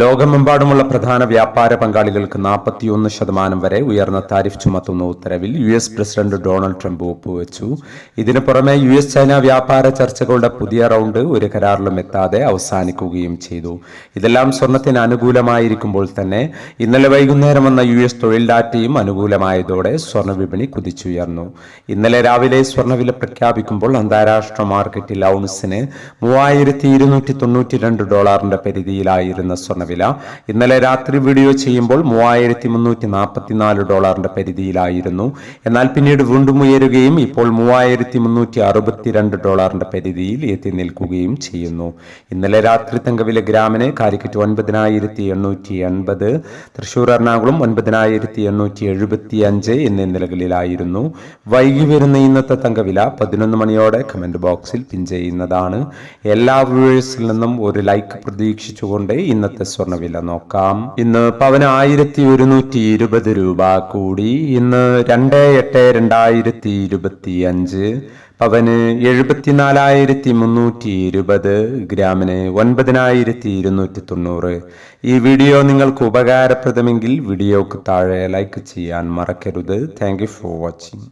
ലോകമെമ്പാടുമുള്ള പ്രധാന വ്യാപാര പങ്കാളികൾക്ക് നാൽപ്പത്തിയൊന്ന് ശതമാനം വരെ ഉയർന്ന താരിഫ് ചുമത്തുന്ന ഉത്തരവിൽ U S president Donald Trump ഒപ്പുവെച്ചു. ഇതിനു പുറമെ യു എസ് ചൈന വ്യാപാര ചർച്ചകളുടെ പുതിയ റൗണ്ട് ഒരു കരാറിലും എത്താതെ അവസാനിക്കുകയും ചെയ്തു. ഇതെല്ലാം സ്വർണത്തിന് അനുകൂലമായിരിക്കുമ്പോൾ തന്നെ ഇന്നലെ വൈകുന്നേരം വന്ന യു എസ് തൊഴിൽ ഡാറ്റയും അനുകൂലമായതോടെ സ്വർണ വിപണി കുതിച്ചുയർന്നു. ഇന്നലെ രാവിലെ സ്വർണവില പ്രഖ്യാപിക്കുമ്പോൾ അന്താരാഷ്ട്ര മാർക്കറ്റിൽ ഔൺസിന് മൂവായിരത്തി ഡോളറിന്റെ പരിധിയിലായിരുന്ന സ്വർണവില ഇന്നലെ രാത്രി വീഡിയോ ചെയ്യുമ്പോൾ മൂവായിരത്തി മുന്നൂറ്റി നാൽപ്പത്തിനാല് ഡോളറിന്റെ പരിധിയിലായിരുന്നു. എന്നാൽ പിന്നീട് വീണ്ടും ഉയരുകയും ഇപ്പോൾ മൂവായിരത്തി മുന്നൂറ്റി അറുപത്തിരണ്ട് ഡോളറിന്റെ പരിധിയിൽ എത്തി നിൽക്കുകയും ചെയ്യുന്നു. ഇന്നലെ രാത്രി തങ്കവില ഗ്രാമിന് കാലിക്കറ്റ് ഒൻപതിനായിരത്തി എണ്ണൂറ്റി എൺപത് തൃശൂർ എറണാകുളം ഒൻപതിനായിരത്തി എണ്ണൂറ്റി എഴുപത്തി അഞ്ച് എന്നീ നിലകളിലായിരുന്നു. വൈകി വരുന്ന ഇന്നത്തെ തങ്കവില പതിനൊന്ന് മണിയോടെ കമന്റ് ബോക്സിൽ പിൻ ചെയ്യുന്നതാണ്. എല്ലാ വ്യൂവേഴ്സിൽ നിന്നും ഒരു ലൈക്ക് പ്രതീക്ഷിച്ചുകൊണ്ട് ഇന്നത്തെ സ്വർണവില നോക്കാം. ഇന്ന് പവന് ആയിരത്തി ഒരുന്നൂറ്റി ഇരുപത് രൂപ കൂടി. ഇന്ന് രണ്ട് എട്ട് രണ്ടായിരത്തി ഇരുപത്തി അഞ്ച് പവന് എഴുപത്തിനാലായിരത്തി മുന്നൂറ്റി ഇരുപത് ഗ്രാമിന് ഒൻപതിനായിരത്തി ഇരുന്നൂറ്റി തൊണ്ണൂറ് ഈ വീഡിയോ നിങ്ങൾക്ക് ഉപകാരപ്രദമെങ്കിൽ വീഡിയോക്ക് താഴെ ലൈക്ക് ചെയ്യാൻ മറക്കരുത്. Thank for watching